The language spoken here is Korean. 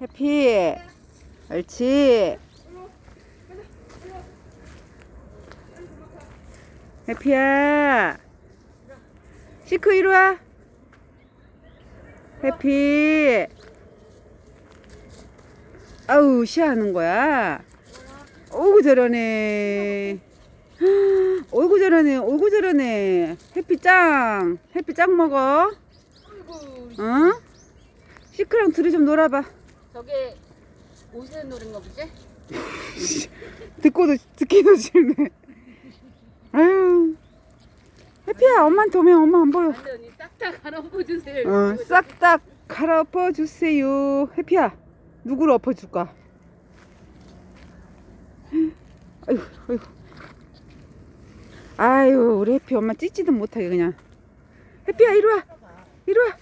해피. 옳지. 해피야. 시크 이리 와. 해피. 아우, 시하는 거야. 어이구, 저러네. 어이구, 저러네. 어이구, 저러네. 해피 짱. 해피 짱 먹어. 응? 시크랑 둘이 좀 놀아봐. 저게 옷에 노린가 보지? 듣고도 듣기도 싫네. 아유. 해피야, 엄마한테 오면 엄마 안 보여. 완전히 싹다 갈아엎어주세요. 어, 싹다 갈아엎어 주세요. 해피야, 누구를 엎어 줄까? 아유, 아유. 아유, 우리 해피 엄마 찢지도 못하게 그냥. 해피야, 이리 와. 이리 와.